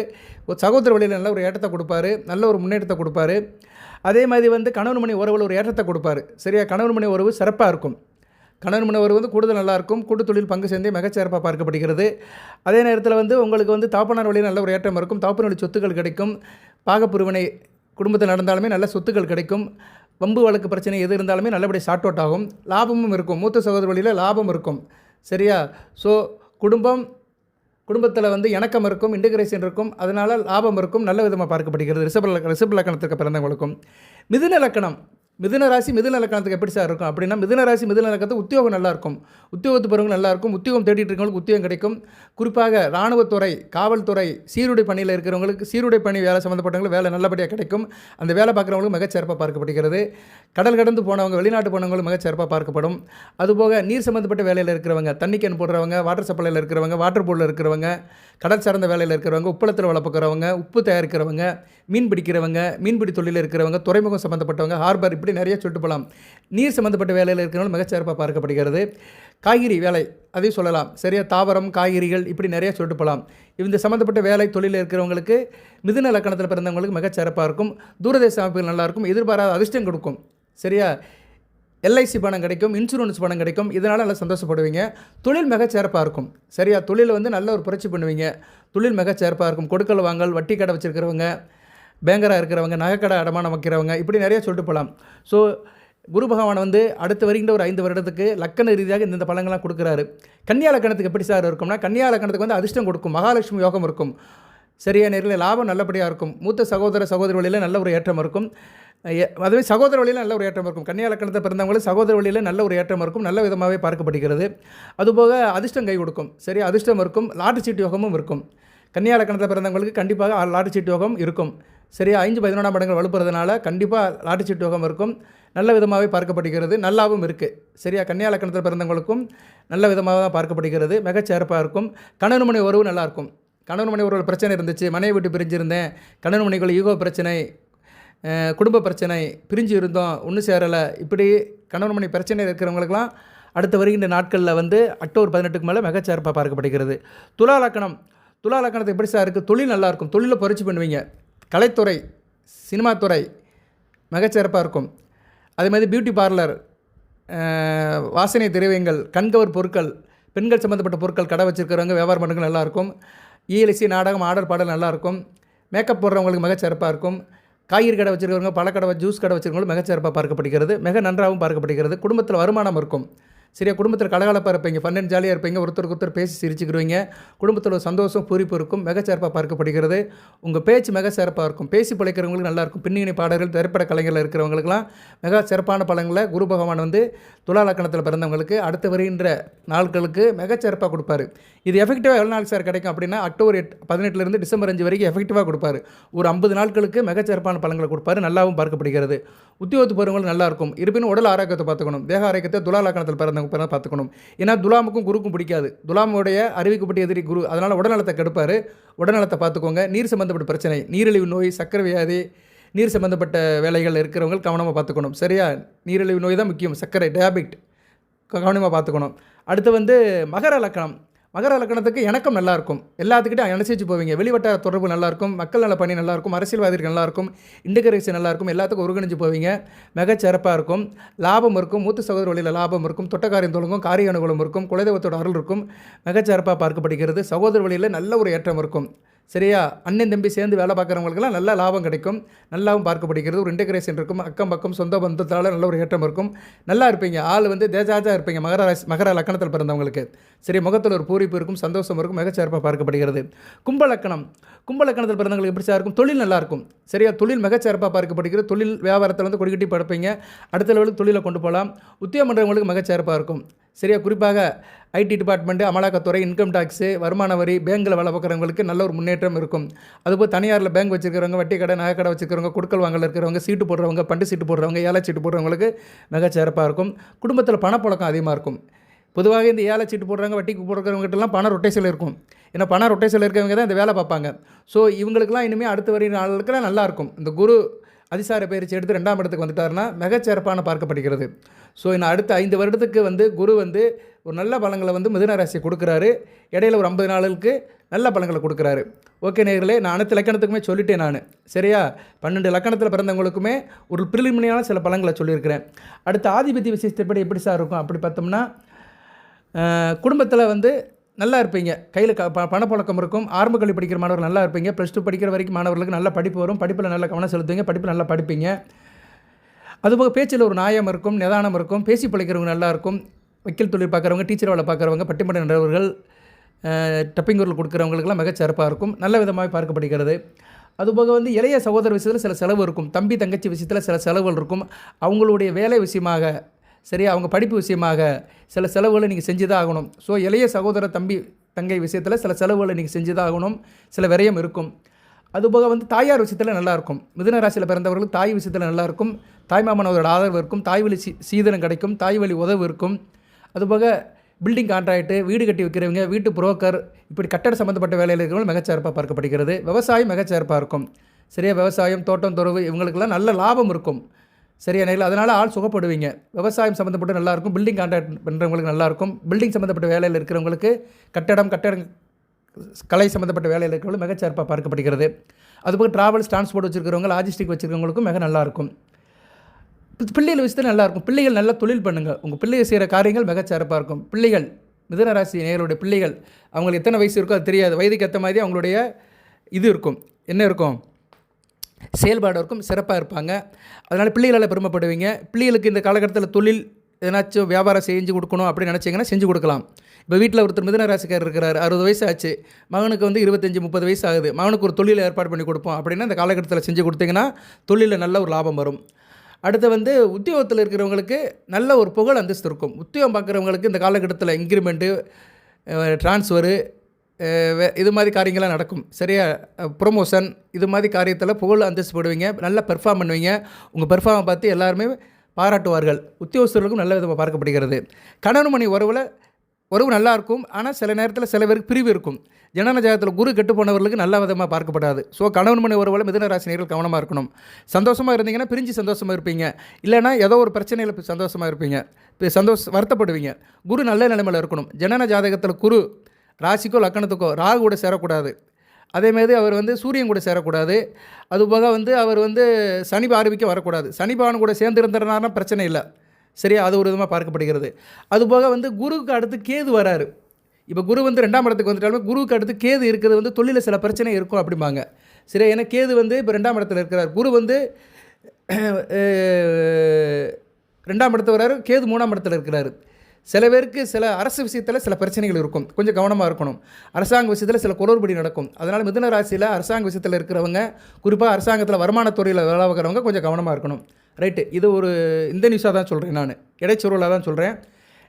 ஒரு சகோதர வழியில் நல்ல ஒரு ஏற்றத்தை கொடுப்பாரு நல்ல ஒரு முன்னேற்றத்தை கொடுப்பாரு. அதே மாதிரி வந்து கணவன் மணி உறவில் ஒரு ஏற்றத்தை கொடுப்பாரு. சரியா? கணவன் மணி உறவு சிறப்பாக இருக்கும். கணவன் மனைவர் வந்து கூடுதல் நல்லாயிருக்கும். கூட்டு தொழில் பங்கு சேர்ந்தே மிகச்சிறப்பாக பார்க்கப்படுகிறது. அதே நேரத்தில் வந்து உங்களுக்கு வந்து தாப்பனார் வழியில் நல்ல ஒரு ஏற்றம் இருக்கும். தாப்பனார் வழி சொத்துக்கள் கிடைக்கும். பாகப்பிரிவினை குடும்பத்தில் நடந்தாலுமே நல்ல சொத்துக்கள் கிடைக்கும். வம்பு வழக்கு பிரச்சனை எது இருந்தாலுமே நல்லபடியாக ஷார்ட் அவுட் ஆகும். லாபமும் இருக்கும். மூத்த சகோதர வழியில் லாபம் இருக்கும். சரியா? ஸோ குடும்பம் குடும்பத்தில் வந்து இணக்கம் இருக்கும். இன்டகிரேஷன் இருக்கும். அதனால் லாபம் இருக்கும். நல்ல விதமாக பார்க்கப்படுகிறது. ரிஷப லக்க ரிஷப லக்கணத்துக்கு பிறந்தவங்களுக்கும். மிதுன லக்கணம். மிதுன ராசி மிதுன லக்கணத்துக்கு எப்படி சார் இருக்கும்? அப்படின்னா மிதுன ராசி மிதுன லக்கணத்துக்கு உத்தியோகம் நல்லாயிருக்கும் உத்தியோகத்து பிறகு நல்லா இருக்கும் உத்தியோகம் தேடிட்டு இருக்கவங்களுக்கு உத்தியோகம் கிடைக்கும். குறிப்பாக இராணுவத்துறை காவல்துறை சீருடை பணியில் இருக்கிறவங்களுக்கு சீருடை பணி வேலை சம்மந்தப்பட்டவங்களுக்கு வேலை நல்லபடியாக கிடைக்கும். அந்த வேலை பார்க்குறவங்களுக்கு மிகச்சிறப்பாக பார்க்கப்படுகிறது. கடல் கடந்து போனவங்க வெளிநாட்டு போனவங்களும் மிகச்சிறப்பாக பார்க்கப்படும். அதுபோக நீர் சம்மந்தப்பட்ட வேலையில் இருக்கிறவங்க தண்ணி கேன் போடுறவங்க வாட்டர் சப்ளையில் இருக்கிறவங்க வாட்டர் போர்டில் இருக்கிறவங்க கடல் சார்ந்த வேலையில் இருக்கிறவங்க உப்பளத்தில் வளர்ப்புக்கிறவங்க உப்பு தயாரிக்கிறவங்க மீன் பிடிக்கிறவங்க மீன்பிடி தொழிலில் இருக்கிறவங்க துறைமுகம் சம்மந்தப்பட்டவங்க ஹார்பர் இப்படி நிறைய சொல்லிட்டு போகலாம் நீர் சம்மந்தப்பட்ட வேலையில் இருக்கிறவங்க மிகச்சிறப்பாக பார்க்கப்படுகிறது. காய்கறி வேலை அதையும் சொல்லலாம். சரியா தாவரம் காய்கறிகள் இப்படி நிறைய சொல்லிட்டு போகலாம் இந்த சம்மந்தப்பட்ட வேலை தொழிலில் இருக்கிறவங்களுக்கு மிதுன லக்கணத்தில் பிறந்தவங்களுக்கு மிகச்சிறப்பாக இருக்கும். தூரதேச அமைப்புகள் நல்லாயிருக்கும் எதிர்பாராத அதிர்ஷ்டம் கொடுக்கும். சரியா? எல்ஐசி பணம் கிடைக்கும் இன்சூரன்ஸ் பணம் கிடைக்கும். இதனால் நல்லா சந்தோஷப்படுவீங்க. தொழில் மிகச்சிறப்பாக இருக்கும். சரியா? தொழில் வந்து நல்ல ஒரு புரட்சி பண்ணுவீங்க. தொழில் மிகச்சிறப்பாக இருக்கும். கொடுக்கல் வாங்கல் வட்டி கடை வச்சுருக்கிறவங்க பேங்கராக இருக்கிறவங்க நகைக்கடை அடமானம் வைக்கிறவங்க இப்படி நிறைய சொல்லிட்டு போகலாம் ஸோ குரு பகவான் வந்து அடுத்து வருகின்ற ஒரு ஐந்து வருடத்துக்கு லக்கண ரீதியாக இந்தந்த பழங்கள்லாம் கொடுக்குறாரு. கன்னியா லக்கணத்துக்கு எப்படி சார் இருக்கும்னா கன்னியா லக்கணத்துக்கு வந்து அதிர்ஷ்டம் கொடுக்கும். மகாலட்சுமி யோகம் இருக்கும். சரியான நேரில் லாபம் நல்லபடியாக இருக்கும். மூத்த சகோதர சகோதரி வழியில் நல்ல ஒரு ஏற்றம் இருக்கும். எ- அதுவே சகோதர வழியில் நல்ல ஒரு ஏற்றம் இருக்கும். கன்னியா லக்கணத்தை பிறந்தவங்களுக்கு சகோதர வழியில் நல்ல ஒரு ஏற்றம் இருக்கும். நல்ல விதமாகவே பார்க்கப்படுகிறது. அதுபோக அதிர்ஷ்டம் கை கொடுக்கும். சரி அதிர்ஷ்டம் இருக்கும். லாட்டு சீட்டு யோகமும் இருக்கும். கன்னியா லக்கணத்தில் பிறந்தவங்களுக்கு கண்டிப்பாக லாட்டு சீட்டு யோகம் இருக்கும். சரியா ஐந்து பதினொன்றாம் இடங்கள் வலுப்புறதுனால கண்டிப்பாக லாட்டு சீட்டு யோகம் இருக்கும். நல்ல விதமாகவே பார்க்கப்படுகிறது. நல்லாவும் இருக்குது சரியா கன்னியா லக்கணத்தில் பிறந்தவங்களுக்கும் நல்ல விதமாக தான் பார்க்கப்படுகிறது. மிகச் சிறப்பாக இருக்கும். கணவன் மனை உறவு நல்லாயிருக்கும் கணவன் மனை ஒரு பிரச்சனை இருந்துச்சு மனைவி விட்டு பிரிஞ்சிருந்தேன். கணவன் மனைக்குள்ள ஈகோ பிரச்சனை குடும்ப பிரச்சனை பிரிஞ்சு இருந்தோம் ஒன்று சேரலை. இப்படி கணவன் மனைவி பிரச்சனை இருக்கிறவங்களுக்கெல்லாம் அடுத்து வருகின்ற நாட்களில் வந்து அக்டோபர் பதினெட்டுக்கு மேலே மிகச்சிறப்பாக பார்க்கப்படுகிறது. துலா லக்கணம் துலா எப்படி சார் இருக்குது தொழில் நல்லாயிருக்கும் தொழிலில் புரட்சி பண்ணுவீங்க. கலைத்துறை சினிமாத்துறை மிகச்சிறப்பாக இருக்கும். அதே மாதிரி பியூட்டி பார்லர் வாசனை திரவியங்கள் கண்கவர் பொருட்கள் பெண்கள் சம்மந்தப்பட்ட பொருட்கள் கடை வச்சுருக்கிறவங்க வியாபாரம் பண்ணுறது நல்லாயிருக்கும் இஎல்சி நாடகம் ஆர்டர் பாடல் நல்லாயிருக்கும் மேக்கப் போடுறவங்களுக்கு மிகச்சிறப்பாக இருக்கும். காய்கறி கடை வச்சுருக்கிறவங்க பழக்கடை ஜூஸ் கடை வச்சுருக்கவங்களும் மிகச்சிறப்பாக பார்க்கப்படுகிறது. மிக நன்றாகவும் பார்க்கப்படுகிறது. குடும்பத்தில் வருமானம் இருக்கும். சரியா குடும்பத்தில் கலகலப்பாக இருப்பீங்க ஃபன் அண்ட் ஜாலியாக இருப்பீங்க ஒருத்தருக்கு ஒருத்தர் பேசி சிரிச்சுக்கிடுவீங்க குடும்பத்தில் சந்தோஷம் பூரிப்பு இருக்கும் மிகச்சிறப்பாக பார்க்கப்படுகிறது. உங்கள் பேச்சு மிக சிறப்பாக இருக்கும். பேசி பிழைக்கிறவங்களுக்கு நல்லாயிருக்கும் பின்னணி பாடல்கள் திரைப்பட கலைஞர்கள் இருக்கிறவங்களுக்குலாம் மிக சிறப்பான பலங்களை குரு பகவான் வந்து துலா லக்கணத்தில் பிறந்தவங்களுக்கு அடுத்து வருகின்ற நாட்களுக்கு மிகச்சிறப்பாக கொடுப்பாரு. இது எஃபெக்டிவாக எவ்வளோ நாள் சார் கிடைக்கும் அப்படின்னா அக்டோபர் எட் பதினெட்டுலேருந்து டிசம்பர் அஞ்சு வரைக்கும் எஃபெக்டிவாக கொடுப்பாரு. ஒரு ஐம்பது நாட்களுக்கு மிகச்சிறப்பான பலன்களை கொடுப்பாரு. நல்லாவும் பார்க்கப்படுகிறது. உத்தியோகத்து போகிறவங்களுக்கு நல்லாயிருக்கும் இருப்பினும் உடல் ஆரோக்கியத்தை பார்த்துக்கணும். தேக ஆரோக்கியத்தை துலா லக்கணத்தில் பிறந்தவங்க பிறந்த பார்த்துக்கணும். ஏன்னா துலாமுக்கும் குருக்கும் பிடிக்காது. துலாமுடைய அறிவிக்கப்பட்ட எதிரி குரு அதனால் உடல்நலத்தை கெடுப்பார். உடல்நலத்தை பார்த்துக்கோங்க. நீர் சம்மந்தப்பட்ட பிரச்சனை நீரிழிவு நோய் சக்கரை வியாதி நீர் சம்மந்தப்பட்ட வேலைகள் இருக்கிறவங்க கவனமாக பார்த்துக்கணும். சரியா? நீரிழிவு நோய் தான் முக்கியம். சர்க்கரை டயாபிட் கவனமாக பார்த்துக்கணும். அடுத்து வந்து மகர லக்கணம். மகர லக்கணத்துக்கு இணக்கம் நல்லாயிருக்கும் எல்லாத்துக்கிட்டையும் அனுசரிச்சு போவீங்க. வெளிவட்டார தொடர்பு நல்லாயிருக்கும் மக்கள் நல பணி நல்லாயிருக்கும் அரசியல்வாதிகள் நல்லாயிருக்கும் இன்டகிரேஷன் நல்லாயிருக்கும் எல்லாத்துக்கும் ஒருங்கிணைஞ்சு போவீங்க. மிகச்சிறப்பாக இருக்கும். லாபம் இருக்கும். மூத்த சகோதர வழியில் லாபம் இருக்கும். தொட்டக்காரியம் தொழுங்கும் காரிய அனுகூலம் இருக்கும். குலதெய்வத்தோட அருள் இருக்கும். மிகச்சிறப்பாக பார்க்கப்படுகிறது. சகோதர வழியில் நல்ல ஒரு ஏற்றம் இருக்கும். சரியா? அண்ணன் தம்பி சேர்ந்து வேலை பார்க்குறவங்களுக்குலாம் நல்ல லாபம் கிடைக்கும். நல்லாவும் பார்க்கப்படுகிறது. ஒரு இன்டகிரேஷன் இருக்கும். அக்கம் பக்கம் சொந்த பந்தத்தால் நல்ல ஒரு ஏற்றம் இருக்கும். நல்லா இருப்பீங்க. ஆள் வந்து தேஜாஜா இருப்பீங்க. மகர ராசி மகர லக்கணத்தில் பிறந்தவங்களுக்கு. சரி முகத்தில் ஒரு பூரிப்பு இருக்கும். சந்தோஷம் இருக்கும். மிகச்சிறப்பாக பார்க்கப்படுகிறது. கும்பலக்கணம் கும்பலக்கணத்தில் பிறந்தவங்களுக்கு எப்படி சார் இருக்கும்? தொழில் நல்லா இருக்கும். சரியா? தொழில் மிகச்சிறப்பாக பார்க்கப்படுகிறது. தொழில் வியாபாரத்தில் வந்து கொடிக்கட்டி படுப்பீங்க. அடுத்த லெவலுக்கு தொழிலை கொண்டு போகலாம். உத்தியோகம் பண்ணுறவங்களுக்கு மிகச்சிறப்பாக இருக்கும். சரியா? குறிப்பாக ஐடி டிபார்ட்மெண்ட்டு அமலாக்கத்துறை இன்கம் டேக்ஸு வருமான வரி பேங்கில் வேலை பார்க்குறவங்களுக்கு நல்ல ஒரு முன்னேற்றம் இருக்கும். அதுபோல் தனியாரில் பேங்க் வச்சுருக்கிறவங்க வட்டி கடை நகை கடை வச்சுருக்கிறவங்க குடுக்கல் வாங்கல இருக்கிறவங்க சீட்டு போடுறவங்க பண்டு சீட்டு போடுறவங்க ஏழை சீட்டு போடுறவங்களுக்கு மிகச்சிறப்பாக இருக்கும். குடும்பத்தில் பணப்பழக்கம் அதிகமாக இருக்கும். பொதுவாக இந்த ஏழை சீட்டு போடுறாங்க வட்டிக்கு போடுறவங்ககிட்டலாம் பணம் ரொட்டேஷன் இருக்கும். ஏன்னா பணம் ரொட்டேஷன் இருக்கிறவங்க தான் இந்த வேலை பார்ப்பாங்க. ஸோ இவங்களுக்குலாம் இனிமேல் அடுத்த வரி நாளுக்கெல்லாம் நல்லாயிருக்கும் இந்த குரு அதிசார பயிற்சி எடுத்து ரெண்டாம் இடத்துக்கு வந்துட்டாருன்னா மிகச்சிறப்பான பார்க்கப்படுகிறது. ஸோ இன்னும் அடுத்த ஐந்து வருடத்துக்கு வந்து குரு வந்து ஒரு நல்ல பலங்களை வந்து மிதுன ராசி கொடுக்குறாரு. இடையில ஒரு ஐம்பது நாளுக்கு நல்ல பலங்களை கொடுக்குறாரு. ஓகே நேர்களே நான் அனைத்து லக்கணத்துக்குமே சொல்லிட்டேன் நான். சரியா? பன்னெண்டு லக்கணத்தில் பிறந்தவங்களுக்குமே ஒரு பிரிலிமினியான சில பலங்களை சொல்லியிருக்கிறேன். அடுத்த ஆதிபத்திய விசேஷத்தைப்படி எப்படி சார் இருக்கும்? அப்படி பார்த்தோம்னா குடும்பத்தில் வந்து நல்லா இருப்பீங்க. கையில் க ப பணப்புழக்கம் இருக்கும். ஆரம்ப கல்வி படிக்கிற மாணவர்கள் நல்லா இருப்பீங்க. ப்ளஸ் டூ படிக்கிற வரைக்கும் மாணவர்களுக்கு நல்ல படிப்பு வரும். படிப்பில் நல்ல கவனம் செலுத்துவீங்க. படிப்பில் நல்லா படிப்பீங்க. அதுபோக பேச்சில் ஒரு நியாயம் இருக்கும் நிதானம் இருக்கும் பேசி பழைக்கிறவங்க நல்லா இருக்கும். வக்கீல் தொழில் பார்க்குறவங்க டீச்சர் வேலை பார்க்குறவங்க பட்டிமன்ற நிறுவர்கள் டப்பிங் குரல் கொடுக்குறவங்களுக்கெல்லாம் மிகச்சிறப்பாக இருக்கும். நல்ல விதமாக பார்க்கப்படுகிறது. அதுபோக வந்து இளைய சகோதர விஷயத்தில் சில செலவு இருக்கும். தம்பி தங்கச்சி விஷயத்தில் சில செலவுகள் இருக்கும். அவங்களுடைய வேலை விஷயமாக சரி அவங்க படிப்பு விஷயமாக சில செலவுகளை நீங்கள் செஞ்சு தான் ஆகணும். ஸோ இளைய சகோதர தம்பி தங்கை விஷயத்தில் சில செலவுகளை நீங்கள் செஞ்சு தான் ஆகணும். சில விரயம் இருக்கும். அதுபோக வந்து தாயார் விஷயத்தில் நல்லாயிருக்கும். மிதுன ராசியில் பிறந்தவர்களுக்கு தாய் விஷயத்தில் நல்லாயிருக்கும். தாய் மாமனோட ஆதரவு இருக்கும். தாய் வழி சீ சீதனம் கிடைக்கும். தாய் வழி உதவு இருக்கும். அதுபோக பில்டிங் கான்ட்ராக்ட்டு வீடு கட்டி வைக்கிறவங்க வீட்டு புரோக்கர் இப்படி கட்டட சம்மந்தப்பட்ட வேலையில் இருக்கிறவங்க மிகச்சிறப்பாக பார்க்கப்படுகிறது. விவசாயம் மிகச்சிறப்பாக இருக்கும். சரியா? விவசாயம் தோட்டம் துறவு இவங்களுக்கெல்லாம் நல்ல லாபம் இருக்கும். சரியா? நேரில் அதனால் ஆள் சுகப்படுவீங்க. விவசாயம் சம்மந்தப்பட்ட நல்லாயிருக்கும். பில்டிங் கான்ட்ராக்ட் பண்ணுறவங்களுக்கு நல்லாயிருக்கும். பில்டிங் சம்மந்தப்பட்ட வேலையில் இருக்கிறவங்களுக்கு கட்டடம் கட்டடம் கலை சம்மந்தப்பட்ட வேலையில் இருக்கிறவங்க மிகச்சிறப்பாக பார்க்கப்படுகிறது. அதுபோக ட்ராவல்ஸ் டிரான்ஸ்போர்ட் வச்சுருக்கிறவங்க லாஜிஸ்டிக் வச்சுருக்கவங்களுக்கும் மிக நல்லாயிருக்கும் பிள்ளைகள் விஷயத்தில் நல்லாயிருக்கும் பிள்ளைகள் நல்லா தொழில் பண்ணுங்கள் உங்கள் பிள்ளைகள் செய்கிற காரியங்கள் மிகச்சிறப்பாக இருக்கும். பிள்ளைகள் மிதனராசி நேயர்களுடைய பிள்ளைகள் அவங்களுக்கு எத்தனை வயசு இருக்கோ அது தெரியாது. வயதுக்கு ஏற்ற மாதிரி அவங்களுடைய இது இருக்கும். என்ன இருக்கும்? செயல்பாடு இருக்கும். சிறப்பாக இருப்பாங்க. அதனால் பிள்ளைகளால் பெருமைப்படுவீங்க. பிள்ளைகளுக்கு இந்த காலகட்டத்தில் தொழில் எதனாச்சும் வியாபாரம் செஞ்சு கொடுக்கணும் அப்படின்னு நினச்சிங்கன்னா செஞ்சு கொடுக்கலாம். இப்போ வீட்டில் ஒருத்தர் மிதன ராசிக்காரர் இருக்கிறார் அறுபது வயசு ஆச்சு மகனுக்கு வந்து இருபத்தஞ்சி முப்பது வயசு ஆகுது. மகனுக்கு ஒரு தொழில் ஏற்பாடு பண்ணி கொடுப்போம் அப்படின்னா அந்த காலகட்டத்தில் செஞ்சு கொடுத்தீங்கன்னா தொழிலில் நல்ல ஒரு லாபம் வரும். அடுத்து வந்து உத்தியோகத்தில் இருக்கிறவங்களுக்கு நல்ல ஒரு புகழ் அந்தஸ்து இருக்கும். உத்தியோகம் பார்க்குறவங்களுக்கு இந்த காலகட்டத்தில் இன்க்ரிமெண்ட்டு ட்ரான்ஸ்ஃபரு இது மாதிரி காரியங்கள்லாம் நடக்கும். சரியா? ப்ரொமோஷன் இது மாதிரி காரியத்தில் புகழ் அந்தஸ்து போடுவீங்க. நல்லா பெர்ஃபார்ம் பண்ணுவீங்க. உங்கள் பெர்ஃபார்மை பார்த்து எல்லாருமே பாராட்டுவார்கள். உத்தியோகஸ்தர்களுக்கும் நல்ல விதமாக பார்க்கப்படுகிறது. கணவன் மணி உறவில் உறவு நல்லா இருக்கும். ஆனால் சில நேரத்தில் சில பேருக்கு பிரிவு இருக்கும். ஜனன ஜாதகத்தில் குரு கெட்டு போனவர்களுக்கு நல்ல விதமாக பார்க்கப்படாது. ஸோ கணவன் மணி உறவில் மிதனராசினியர்கள் கவனமாக இருக்கணும். சந்தோஷமாக இருந்தீங்கன்னா பிரிஞ்சு சந்தோஷமாக இருப்பீங்க. இல்லைனா ஏதோ ஒரு பிரச்சனையில் சந்தோஷமாக இருப்பீங்க. இப்போ சந்தோஷ வருத்தப்படுவீங்க. குரு நல்ல நிலைமையில் இருக்கணும். ஜனன ஜாதகத்தில் குரு ராசிக்கோ லக்கணத்துக்கோ ராகு கூட சேரக்கூடாது. அதேமாரி அவர் வந்து சூரியன் கூட சேரக்கூடாது. அதுபோக வந்து அவர் வந்து சனி பார்வைக்கு வரக்கூடாது. சனி பகவான் கூட சேர்ந்து இருந்தனார்னா பிரச்சனை இல்லை. சரியா? அது ஒரு விதமாக பார்க்கப்படுகிறது. அதுபோக வந்து குருவுக்கு அடுத்து கேது வராரு. இப்போ குரு வந்து ரெண்டாம் இடத்துக்கு வந்துட்டாலுமே குருவுக்கு அடுத்து கேது இருக்கிறது வந்து தொழிலில் சில பிரச்சனை இருக்கும் அப்படிம்பாங்க. சரி ஏன்னா கேது வந்து இப்போ ரெண்டாம் இடத்துல இருக்கிறார். குரு வந்து ரெண்டாம் இடத்துல வராரு கேது மூணாம் இடத்துல இருக்கிறாரு. சில பேருக்கு சில அரசு விஷயத்தில் சில பிரச்சனைகள் இருக்கும். கொஞ்சம் கவனமாக இருக்கணும். அரசாங்க விஷயத்தில் சில குளறுபடி நடக்கும். அதனால் மிதுன ராசியில் அரசாங்க விஷயத்தில் இருக்கிறவங்க குறிப்பாக அரசாங்கத்தில் வருமானத்துறையில் வேலை பார்க்குறவங்க கொஞ்சம் கவனமாக இருக்கணும். ரைட்டு. இது ஒரு இந்த நியூஸாக தான் சொல்கிறேன் நான். இடைச்சொருவலாக தான் சொல்கிறேன்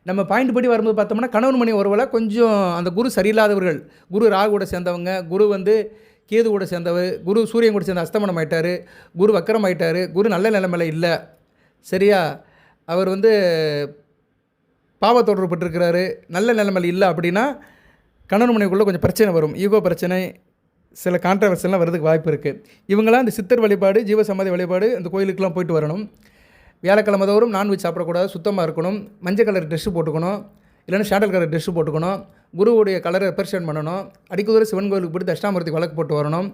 நம்ம பாயிண்ட் படி வரும்போது பார்த்தோம்னா கணவன் மணி ஒருவேளை கொஞ்சம் அந்த குரு சரியில்லாதவர்கள் குரு ராகுவோட சேர்ந்தவங்க குரு வந்து கேது கூட சேர்ந்தவர் குரு சூரியன் கூட சேர்ந்த அஸ்தமனம் ஆயிட்டார் குரு வக்கரம் ஆயிட்டார் குரு நல்ல நிலைமையில் இல்லை. சரியா? அவர் வந்து பாவத்தொடர்பட்டிருக்கிறாரு நல்ல நிலைமையில் இல்லை அப்படின்னா கணவன் மனைவிக்குள்ளே கொஞ்சம் பிரச்சனை வரும். ஈகோ பிரச்சனை சில கான்ட்ரவர்சல்லாம் வரதுக்கு வாய்ப்பு இருக்குது இவங்களாம் இந்த சித்தர் வழிபாடு ஜீவசமாதி வழிபாடு இந்த கோயிலுக்கெலாம் போயிட்டு வரணும். வியாழக்கிழமை தோறும் நான்வெஜ் சாப்பிடக்கூடாது சுத்தமாக இருக்கணும். மஞ்சள் கலர் ட்ரெஸ்ஸு போட்டுக்கணும். இல்லைன்னா ஷேண்டல் கலர் ட்ரெஸ்ஸு போட்டுக்கணும். குருவுடைய கலரை ரெப்ரசன்ட் பண்ணணும். அடிக்குதிரை சிவன் கோயிலுக்கு போய் தட்சிணாமூர்த்தி வழக்கு போட்டு வரணும்.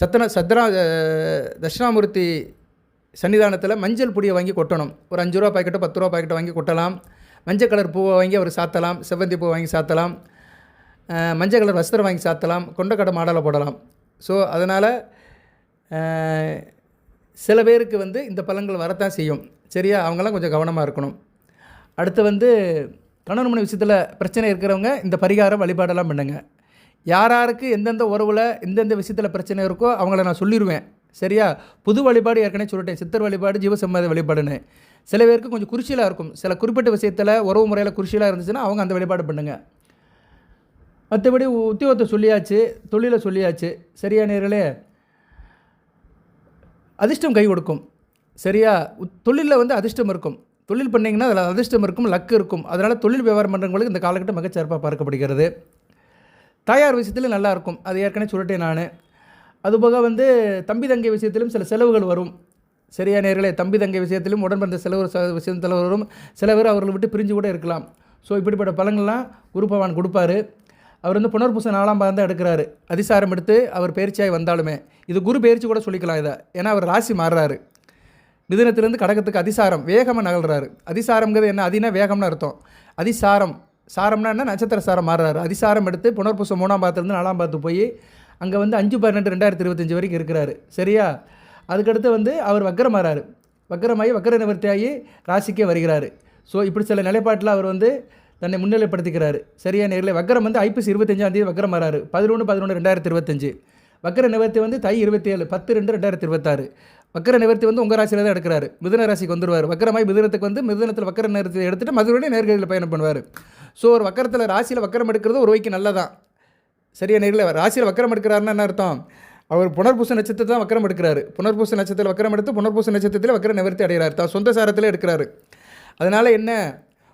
சத்தன சத்ரா தட்சிணாமூர்த்தி சன்னிதானத்தில் மஞ்சள் பொடியை வாங்கி கொட்டணும். ஒரு அஞ்சு ரூபா பாக்கெட்டோ பத்து ரூபா பாக்கெட்டோ வாங்கி கொட்டலாம். மஞ்சள் கலர் பூவை வாங்கி அவர் சாத்தலாம். செவ்வந்தி பூ வாங்கி சாத்தலாம். மஞ்சள் கலர் வஸ்திரம் வாங்கி சாத்தலாம் கொண்டக்கடை மாடலை போடலாம். ஸோ அதனால் சில பேருக்கு வந்து இந்த பழங்கள் வரத்தான் செய்யும். சரியா? அவங்களாம் கொஞ்சம் கவனமாக இருக்கணும். அடுத்து வந்து கணவன் மனைவி விஷயத்தில் பிரச்சனை இருக்கிறவங்க இந்த பரிகாரம் வழிபாடெல்லாம் பண்ணுங்கள் யார் யாருக்கு எந்தெந்த உறவில் எந்தெந்த விஷயத்தில் பிரச்சனை இருக்கோ அவங்கள நான் சொல்லிடுவேன் சரியா? புது வழிபாடு ஏற்கனவே சொல்லிட்டேன். சித்தர் வழிபாடு ஜீவசம்மத வழிபாடுன்னு. சில பேருக்கு கொஞ்சம் குறிச்சியலாக இருக்கும். சில குறிப்பிட்ட விஷயத்தில் உறவு முறையில் குறிச்சியலாக இருந்துச்சுன்னா அவங்க அந்த வழிபாடு பண்ணுங்கள் மற்றபடி உத்தியோகத்தை சொல்லியாச்சு தொழிலை சொல்லியாச்சு. சரியா நேர்களே? அதிர்ஷ்டம் கை கொடுக்கும். சரியா? தொழிலில் வந்து அதிர்ஷ்டம் இருக்கும். தொழில் பண்ணிங்கன்னா அதில் அதிர்ஷ்டம் இருக்கும் லக்கு இருக்கும். அதனால் தொழில் வியாபாரம் பண்ணுறவங்களுக்கு இந்த காலகட்டம் மிகச்சிறப்பாக பார்க்கப்படுகிறது. தாயார் விஷயத்தில் நல்லா இருக்கும். அது ஏற்கனவே சொல்லிட்டேன் நான். அதுபோக வந்து தம்பி தங்கை விஷயத்திலும் சில செலவுகள் வரும். சரியா நேர்களே? தம்பி தங்கை விஷயத்திலும் உடன்பிறந்த செலவு ச- விஷயத்தில் வரும். சில பேர் அவர்களை விட்டு பிரிஞ்சு கூட இருக்கலாம். ஸோ இப்படிப்பட்ட பலங்கள்லாம் குரு பகவான் கொடுப்பாரு. அவர் வந்து புனர்பூச நாலாம் பாதம் தான் எடுக்கிறாரு. அதிசாரம் எடுத்து அவர் பயிற்சியாகி வந்தாலுமே இது குரு பயிற்சி கூட சொல்லிக்கலாம் இதை. ஏன்னா அவர் ராசி மாறுறாரு. மிதுனத்திலேருந்து கடகத்துக்கு அதிசாரம் வேகமாக நகல்றாரு. அதிசாரம்ங்கிறது என்ன? அதினா வேகம்னு அர்த்தம். அதிசாரம். சாரம்னா என்ன? நட்சத்திர சாரம் மாறுறாரு. அதிசாரம் எடுத்து புனர்பூசம் மூணாம் பாதத்துலேருந்து நாலாம் பாத்து போய் அங்கே வந்து அஞ்சு பன்னெண்டு ரெண்டாயிரத்தி இருபத்தஞ்சி வரைக்கும் இருக்கிறாரு. சரியா? அதுக்கடுத்து வந்து அவர் வக்கரமாறாரு வக்கரமாகி வக்கர நிவர்த்தியாகி ராசிக்கே வருகிறாரு. ஸோ இப்படி சில நிலைப்பாட்டில் அவர் வந்து தன்னை முன்னிலைப்படுத்திக்கிறாரு. சரியா? நேரில் வக்கரம் வந்து ஐப்பசி இருபத்தஞ்சாம் தேதி வக்கரம் வராரு. பதினொன்று பதினொன்று ரெண்டாயிரத்தி இருபத்தஞ்சு வக்கர நிவர்த்தி வந்து தை இருபத்தி ஏழு பத்து ரெண்டு ரெண்டாயிரத்தி இருபத்தாறு வக்கர நிவர்த்தி வந்து உங்கள் ராசியில் தான் எடுக்கிறாரு. மிதுன ராசிக்கு வந்துடுவார் வக்கரமாய் மிதுனத்துக்கு வந்து மிதுனத்தில் வக்கர நேரத்தை எடுத்துட்டு மதுரையும் நேர்களில் பயணம் பண்ணுவார். ஸோ ஒரு வக்கரத்தில் ராசியில் வக்கரம் எடுக்கிறது ஒரு வைக்கு நல்லதான். சரியா? நேரில் ராசியில் வக்கரம் எடுக்கிறாருன்னா என்ன அர்த்தம்? அவர் புனர்பூச நட்சத்திரத்தை தான் வக்கரம் எடுக்கிறாரு. புனர்பூச நட்சத்திரத்தில் வக்கரம் எடுத்து புனர்பூச நட்சத்திரத்தில் வக்கர நிவர்த்தி அடைகிறார். தான் சொந்த சாரத்தில் எடுக்கிறாரு. அதனால் என்ன?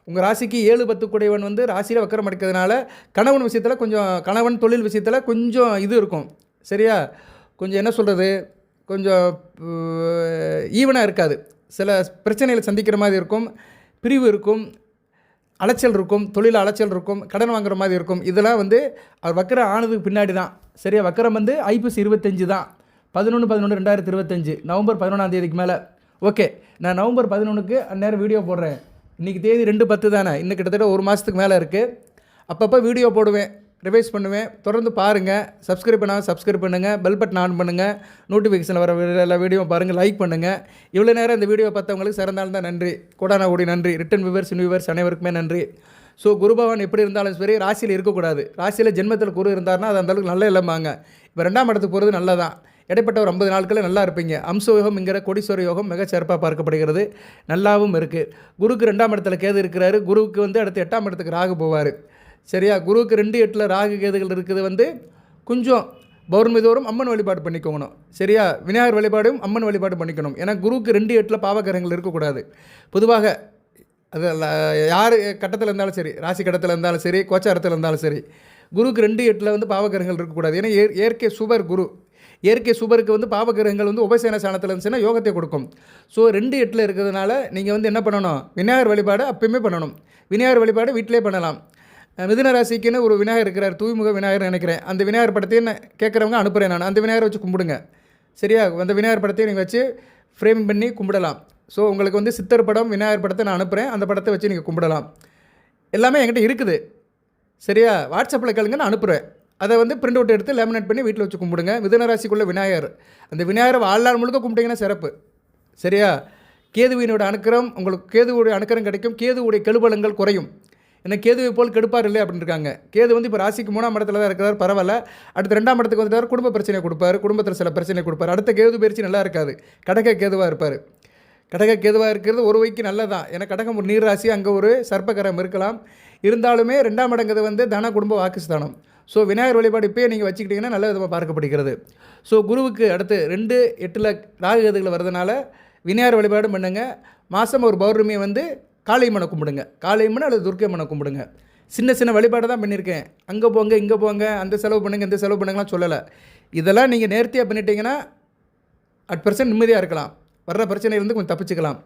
உங்கள் ராசிக்கு ஏழு பத்து கூடையவன் வந்து ராசியில் வக்கரம் அடிக்கிறதுனால கணவன் விஷயத்தில் கொஞ்சம் கணவன் தொழில் விஷயத்தில் கொஞ்சம் இது இருக்கும். சரியா? கொஞ்சம் என்ன சொல்கிறது கொஞ்சம் ஈவனாக இருக்காது. சில பிரச்சனைகளை சந்திக்கிற மாதிரி இருக்கும். பிரிவு இருக்கும். அலைச்சல் இருக்கும். தொழில் அலைச்சல் இருக்கும். கடன் வாங்குற மாதிரி இருக்கும். இதெல்லாம் வந்து அவர் வக்கரம் ஆனதுக்கு பின்னாடி தான் சரியா? வக்கரம் வந்து ஐபிஎஸ் இருபத்தஞ்சு தான். பதினொன்று பதினொன்று ரெண்டாயிரத்தி இருபத்தஞ்சு. நவம்பர் பதினொன்றாம் தேதிக்கு மேலே. ஓகே. நான் நவம்பர் பதினொன்றுக்கு அந்நேரம் வீடியோ போடுறேன். இன்றைக்கி தேதி ரெண்டு பத்து தானே? இன்னும் கிட்டத்தட்ட ஒரு மாதத்துக்கு மேலே இருக்குது அப்பப்போ வீடியோ போடுவேன் ரிவைஸ் பண்ணுவேன். தொடர்ந்து பாருங்கள் சப்ஸ்கிரைப் பண்ணால் சப்ஸ்கிரைப் பண்ணுங்கள் பெல் பட்டன் ஆன் பண்ணுங்கள் நோட்டிஃபிகேஷன் வர எல்லா வீடியோவும் பாருங்கள் லைக் பண்ணுங்கள் இவ்வளோ நேரம் இந்த வீடியோ பார்த்தவங்களுக்கு சிறந்தாலும் தான் நன்றி. கோடான கோடி நன்றி. ரிட்டன் வியூவர்ஸ் வியூவர்ஸ் அனைவருக்குமே நன்றி. ஸோ குருபவன் எப்படி இருந்தாலும் சரி ராசியில் இருக்கக்கூடாது. ராசியில் ஜென்மத்தில் குரு இருந்தார்னா அது அந்தளவுக்கு நல்ல இல்லைம்பாங்க. இப்போ ரெண்டாம் இடத்துக்கு போகிறது நல்லதான் இடைப்பட்ட ஒரு ஐம்பது நாட்களில் நல்லா இருப்பீங்க. அம்ச யோகம்ங்கிற கோடீஸ்வர யோகம் மிக சிறப்பாக பார்க்கப்படுகிறது. நல்லாவும் இருக்குது குருக்கு ரெண்டாம் இடத்துல கேது இருக்கிறாரு. குருவுக்கு வந்து அடுத்து எட்டாம் இடத்துக்கு ராகு போவார். சரியா? குருவுக்கு ரெண்டு எட்டில் ராகு கேதுகள் இருக்குது வந்து கொஞ்சம் பௌர்ணமி தோறும் அம்மன் வழிபாடு பண்ணிக்கோங்கணும். சரியா? விநாயகர் வழிபாடும் அம்மன் வழிபாடு பண்ணிக்கணும். ஏன்னா குருவுக்கு ரெண்டு எட்டில் பாவகரங்கள் இருக்கக்கூடாது. பொதுவாக அது யார் கட்டத்தில் இருந்தாலும் சரி ராசி கட்டத்தில் இருந்தாலும் சரி கோச்சாரத்தில் இருந்தாலும் சரி குருவுக்கு ரெண்டு எட்டில் வந்து பாவகரங்கள் இருக்கக்கூடாது. ஏன்னா இயற்கை சுவர் குரு. இயற்கை சுபருக்கு வந்து பாவகிரகங்கள் வந்து உபசேன சாணத்தில் இருந்துச்சுன்னா யோகத்தை கொடுக்கும். ஸோ ரெண்டு எட்டில் இருக்கிறதுனால நீங்கள் வந்து என்ன பண்ணணும்? விநாயகர் வழிபாடு அப்பயுமே பண்ணணும். விநாயகர் வழிபாடு வீட்டிலே பண்ணலாம். மிதுன ராசிக்குன்னு ஒரு விநாயகர் இருக்கிறார். தூய்முக விநாயகர் நினைக்கிறேன். அந்த விநாயகர் படத்தையும் கேட்குறவங்க அனுப்புகிறேன் நான். அந்த விநாயகரை வச்சு கும்பிடுங்க. சரியா? அந்த விநாயகர் படத்தையும் நீங்கள் வச்சு ஃப்ரேம் பண்ணி கும்பிடலாம். ஸோ உங்களுக்கு வந்து சித்தர் படம் விநாயகர் படத்தை நான் அனுப்புகிறேன் அந்த படத்தை வச்சு நீங்கள் கும்பிடலாம். எல்லாமே என்கிட்ட இருக்குது. சரியா? வாட்ஸ்அப்பில் கேளுங்க நான் அனுப்புகிறேன் அதை வந்து பிரிண்ட் அவுட் எடுத்து லேமினேட் பண்ணி வீட்டில் வச்சு கும்பிடுங்க. மிதனராசிக்குள்ளே விநாயகர். அந்த விநாயகரை வாழ்நாள் முழுக்க கும்பிட்டீங்கன்னா சிறப்பு. சரியா? கேதுவினோட அனுக்கிரம் உங்களுக்கு கேதுவுடைய அனுக்கிரம் கிடைக்கும். கேதுவுடைய கெடுபலங்கள் குறையும். ஏன்னா கேதுவை போல் கெடுப்பார் இல்லை அப்படின்னு இருக்காங்க கேது வந்து இப்போ ராசிக்கு மூணாம் இடத்துல தான் இருக்கிறார் பரவாயில்ல. அடுத்து ரெண்டாம் இடத்துக்கு வந்துட்டார் குடும்ப பிரச்சனை கொடுப்பார் குடும்பத்தில் சில பிரச்சனை கொடுப்பார். அடுத்த கேது பயிற்சி நல்லா இருக்காது. கடக கேதுவாக இருப்பார். கடக கேதுவாக இருக்கிறது ஒரு வைக்கு நல்லதான் ஏன்னா கடகம் ஒரு நீர் ராசி அங்கே ஒரு சர்ப்பகரம் இருக்கலாம். இருந்தாலுமே ரெண்டாம் இடங்கிறது வந்து தன குடும்ப வாக்குஸ்தானம். ஸோ விநாயகர் வழிபாடு இப்போயே நீங்கள் வச்சுக்கிட்டிங்கன்னா நல்ல விதமாக பார்க்கப்படுகிறது. ஸோ குருவுக்கு அடுத்து ரெண்டு எட்டில் ராகு கேதுகள் வரதுனால விநாயகர் வழிபாடும் பண்ணுங்க. மாதம் ஒரு பௌர்ணமியை வந்து காளியம்மனை கும்பிடுங்க. காளியம்மனை அல்லது துர்க்கையம்மனை கும்பிடுங்க. சின்ன சின்ன வழிபாடு தான் பண்ணியிருக்கேன். அங்கே போங்க இங்கே போங்க அந்த செலவு பண்ணுங்கள் இந்த செலவு பண்ணுங்கலாம் சொல்லலை. இதெல்லாம் நீங்கள் நேர்த்தியாக பண்ணிட்டீங்கன்னா அட் பர்சன்ட் நிம்மதியாக இருக்கலாம். வர்ற பிரச்சனையிலேருந்து கொஞ்சம் தப்பிச்சுக்கலாம்.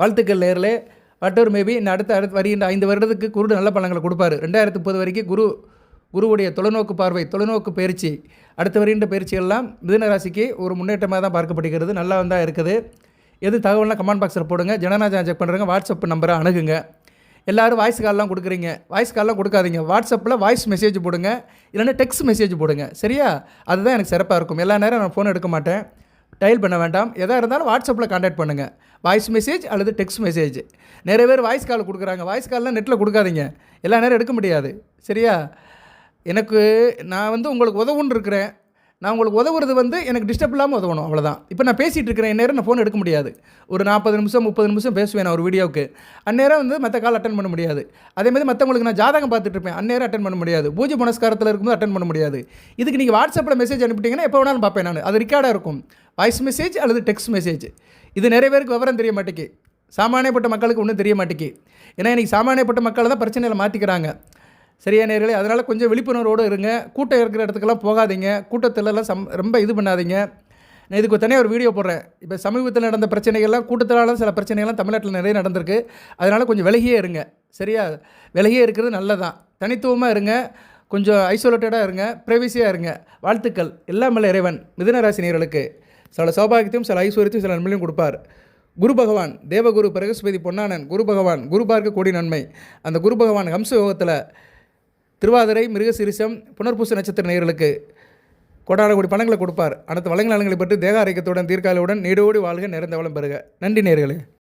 வாழ்த்துக்கள் நேரில் வட்டர் மேபி இந்த அடுத்த அடுத்து வருகின்ற ஐந்து வருடத்துக்கு குரு நல்ல பலன்களை கொடுப்பாரு. ரெண்டாயிரத்து முப்பது வரைக்கும் குரு குருவுடைய தொலைநோக்கு பார்வை தொலைநோக்கு பயிற்சி அடுத்து வருகின்ற பயிற்சிகள்லாம் மிதனராசிக்கு ஒரு முன்னேற்றமாக தான் பார்க்கப்படுகிறது. நல்லா வந்தால் இருக்குது. எது தகவல்னா கமெண்ட் பாக்ஸில் போடுங்க. ஜனநாயகம் செக் பண்ணுறங்க வாட்ஸ்அப் நம்பரை அணுகுங்க. எல்லாரும் வாய்ஸ் கால்லாம் கொடுக்குறீங்க. வாய்ஸ் கால்லாம் கொடுக்காதீங்க. வாட்ஸ்அப்பில் வாய்ஸ் மெசேஜ் போடுங்க. இல்லைன்னா டெக்ஸ்ட் மெசேஜ் போடுங்க. சரியா? அதுதான் எனக்கு சிறப்பாக இருக்கும். எல்லா நேரம் நான் ஃபோன் எடுக்க மாட்டேன். டயல் பண்ண வேண்டாம். எதாக இருந்தாலும் வாட்ஸ்அப்பில் காண்டாக்ட் பண்ணுங்கள் வாய்ஸ் மெசேஜ் அல்லது டெக்ஸ்ட் மெசேஜ். நிறைய பேர் வாய்ஸ் கால் கொடுக்குறாங்க. வாய்ஸ் கால்லாம் நெட்டில் கொடுக்காதீங்க. எல்லா நேரம் எடுக்க முடியாது. சரியா? எனக்கு நான் வந்து உங்களுக்கு உதவுன்னு இருக்கிறேன். நான் உங்களுக்கு உதவுறது வந்து எனக்கு டிஸ்டர்ப் இல்லாமல் உதவணும் அவ்வளோதான் இப்போ நான் பேசிகிட்டு இருக்கிறேன் நேரம் நான் ஃபோன் எடுக்க முடியாது. ஒரு நாற்பது நிமிஷம் முப்பது நிமிஷம் பேசுவேன் நான் ஒரு வீடியோவுக்கு. அந்நேரம் வந்து மற்ற கால் அட்டன் பண்ண முடியாது. அதே மாதிரி மற்றவங்களுக்கு நான் ஜாதகம் பார்த்துட்டு இருப்பேன் அந்நேரம் அட்டன் பண்ண முடியாது. பூஜை புனஸ்காரத்தில் இருக்கும்போது அட்டன் பண்ண முடியாது. இதுக்கு நீங்கள் வாட்ஸ்அப்பில் மெசேஜ் அனுப்பிட்டீங்கன்னா எப்போ வேணாலும் பார்ப்பேன் நான். அது ரெக்கார்டாக இருக்கும். வாய்ஸ் மெசேஜ் அல்லது டெக்ஸ்ட் மெசேஜ் இது நிறைய பேருக்கு விவரம் தெரிய மாட்டேங்கி சாமானியப்பட்ட மக்களுக்கு ஒன்றும் தெரிய மாட்டேங்கி ஏன்னா இன்றைக்கி சாமானியப்பட்ட மக்களை தான் பிரச்சனையில் மாற்றிக்கிறாங்க சரியா நேர்களே? அதனால் கொஞ்சம் விழிப்புணர்வோடு இருங்க. கூட்டம் இருக்கிற இடத்துக்கெல்லாம் போகாதீங்க. கூட்டத்திலலாம் சம் ரொம்ப இது பண்ணாதீங்க. நான் இதுக்கு தனியாக ஒரு வீடியோ போடுறேன். இப்போ சமீபத்தில் நடந்த பிரச்சனைகள்லாம் கூட்டத்தினால சில பிரச்சனைகள்லாம் தமிழ்நாட்டில் நிறைய நடந்திருக்கு. அதனால் கொஞ்சம் விலகியே இருங்க. சரியா? விலகியே இருக்கிறது நல்லதான் தனித்துவமாக இருங்க. கொஞ்சம் ஐசோலேட்டடாக இருங்க. ப்ரைவசியாக இருங்க. வாழ்த்துக்கள். எல்லாமல்ல இறைவன். மிதனராசினியர்களுக்கு சில சௌபாகியத்தையும் சில ஐஸ்வர்யத்தையும் சில நன்மையும் கொடுப்பார். குரு பகவான் தேவகுரு பிரகஸ்பதி பொன்னானன். குரு பகவான் குரு பார்க்க கோடி நன்மை. அந்த குரு பகவான் ஹம்ச யோகத்தில் திருவாதிரை மிருகசிரிசம் புனர்பூச நட்சத்திர நேயர்களுக்கு கோடான பணங்களை கொடுப்பார். அனைத்து வளங்கள் நலங்களை பற்றி தேக ஆரோக்கியத்துடன் தீர்க்காலையுடன் நீடோடி வாழ்க நிறைந்த வளம் பெறுக. நன்றி நேர்களே